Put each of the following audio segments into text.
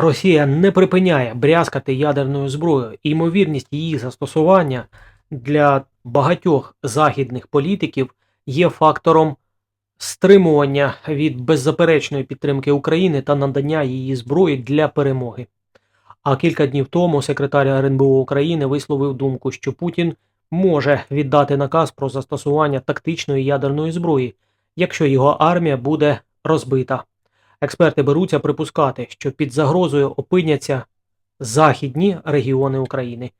Росія не припиняє брязкати ядерною зброєю, і ймовірність її застосування для багатьох західних політиків є фактором стримування від беззаперечної підтримки України та надання її зброї для перемоги. А кілька днів тому секретар РНБО України висловив думку, що Путін може віддати наказ про застосування тактичної ядерної зброї, якщо його армія буде розбита. Експерти беруться припускати, що під загрозою опиняться західні регіони України.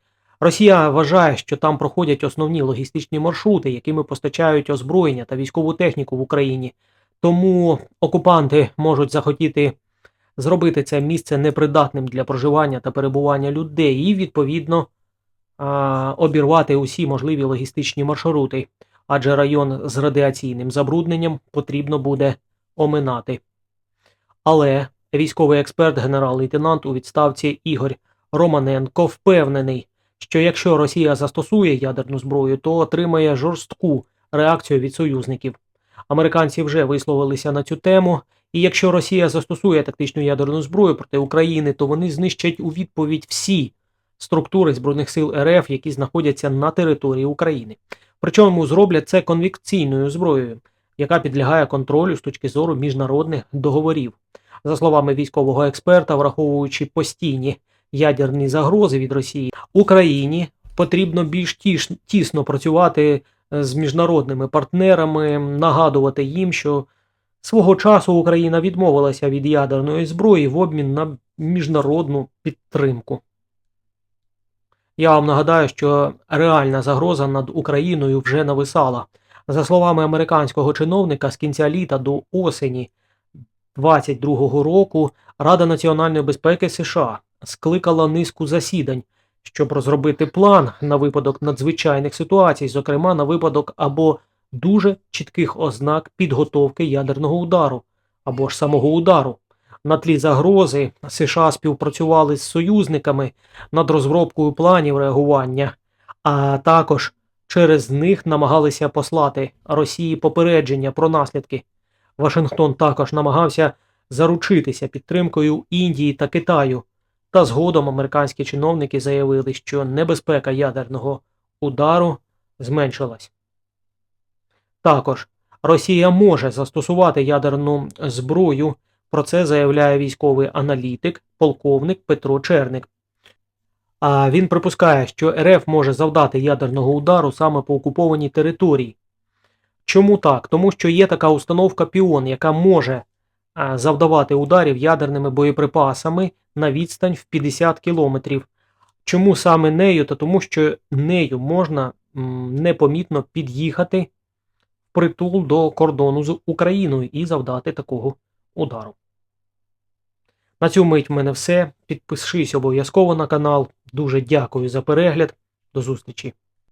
Росія вважає, що там проходять основні логістичні маршрути, якими постачають озброєння та військову техніку в Україні. Тому окупанти можуть захотіти зробити це місце непридатним для проживання та перебування людей, і відповідно обірвати усі можливі логістичні маршрути, адже район з радіаційним забрудненням потрібно буде оминати. Але військовий експерт, генерал-лейтенант у відставці Ігор Романенко впевнений, що якщо Росія застосує ядерну зброю, то отримає жорстку реакцію від союзників. Американці вже висловилися на цю тему, і якщо Росія застосує тактичну ядерну зброю проти України, то вони знищать у відповідь всі структури збройних сил РФ, які знаходяться на території України. Причому зроблять це конвекційною зброєю, яка підлягає контролю з точки зору міжнародних договорів. За словами військового експерта, враховуючи постійні ядерні загрози від Росії, Україні потрібно більш тісно працювати з міжнародними партнерами, нагадувати їм, що свого часу Україна відмовилася від ядерної зброї в обмін на міжнародну підтримку. Я вам нагадаю, що реальна загроза над Україною вже нависала. За словами американського чиновника, з кінця літа до осені 2022 року Рада національної безпеки США скликала низку засідань, щоб розробити план на випадок надзвичайних ситуацій, зокрема на випадок або дуже чітких ознак підготовки ядерного удару, або ж самого удару. На тлі загрози США співпрацювали з союзниками над розробкою планів реагування, а також через них намагалися послати Росії попередження про наслідки. Вашингтон також намагався заручитися підтримкою Індії та Китаю, та згодом американські чиновники заявили, що небезпека ядерного удару зменшилась. Також Росія може застосувати ядерну зброю. Про це заявляє військовий аналітик, полковник Петро Черник. А він припускає, що РФ може завдати ядерного удару саме по окупованій території. Чому так? Тому що є така установка Піон, яка може завдавати ударів ядерними боєприпасами на відстань в 50 кілометрів. Чому саме нею? Та тому що нею можна непомітно під'їхати впритул до кордону з Україною і завдати такого удару. На цю мить в мене все. Підпишись обов'язково на канал. Дуже дякую за перегляд. До зустрічі!